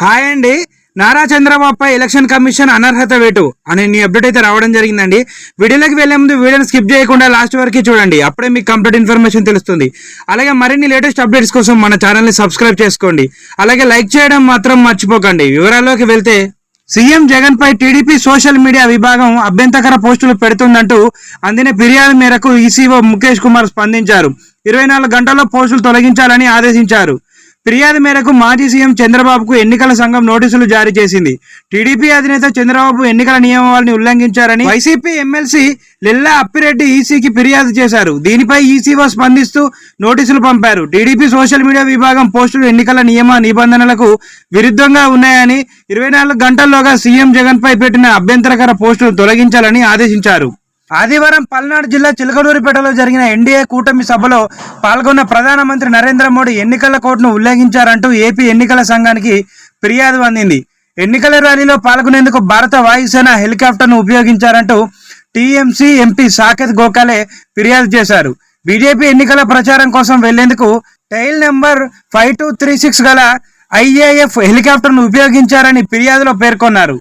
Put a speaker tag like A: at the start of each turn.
A: Hi అండి. నారా చంద్రబాబుపై election commission అనర్హత వేటు అనే నీ అప్డేట్ అయితే రావడం జరిగిందండి. వీడియోలోకి వెళ్ళే ముందు వీడియోని స్కిప్ చేయకుండా లాస్ట్ వరకు చూడండి. అప్పుడే మీకు కంప్లీట్ ఇన్ఫర్మేషన్ తెలుస్తుంది. అలాగే మరిన్ని లేటెస్ట్ అప్డేట్స్ కోసం మన ఛానల్ని సబ్స్క్రైబ్ చేసుకోండి. అలాగే లైక్ చేయడం మాత్రం మర్చిపోకండి. వివరాల్లోకి వెళ్తే సీఎం జగన్ పై టీడీపీ సోషల్ మీడియా విభాగం అభ్యంతకర పోస్టులు పెడుతుందంటూ అందిన ఫిర్యాదు మేరకు ఈసీఓ ముఖేష్ కుమార్ స్పందించారు. ఇరవై నాలుగు గంటల్లో పోస్టులు తొలగించాలని ఆదేశించారు. ఫిర్యాదు మేరకు మాజీ సీఎం చంద్రబాబుకు ఎన్నికల సంఘం నోటీసులు జారీ చేసింది. టీడీపీ అధినేత చంద్రబాబు ఎన్నికల నియమావళిని ఉల్లంఘించారని వైసీపీ ఎమ్మెల్సీ లిల్లా అప్పిరెడ్డి ఈసీకి ఫిర్యాదు చేశారు. దీనిపై ఈసీఓ స్పందిస్తూ నోటీసులు పంపారు. టీడీపీ సోషల్ మీడియా విభాగం పోస్టులు ఎన్నికల నియమ నిబంధనలకు విరుద్ధంగా ఉన్నాయని ఇరవై నాలుగు గంటల్లోగా సీఎం జగన్పై పెట్టిన అభ్యంతరకర పోస్టులు తొలగించాలని ఆదేశించారు. ఆదివారం పల్నాడు జిల్లా చిలకడూరిపేటలో జరిగిన ఎన్డీఏ కూటమి సభలో పాల్గొన్న ప్రధానమంత్రి నరేంద్ర మోడీ ఎన్నికల కోడ్ను ఉల్లంఘించారంటూ ఏపీ ఎన్నికల సంఘానికి ఫిర్యాదు అందింది. ఎన్నికల ర్యాలీలో పాల్గొనేందుకు భారత వాయుసేన హెలికాప్టర్ను ఉపయోగించారంటూ టీఎంసీ ఎంపీ సాకేత్ గోకాలే ఫిర్యాదు చేశారు. బీజేపీ ఎన్నికల ప్రచారం కోసం వెళ్ళేందుకు tail number five two three six గల ఐఏఎఫ్ హెలికాప్టర్ను ఉపయోగించారని ఫిర్యాదులో పేర్కొన్నారు.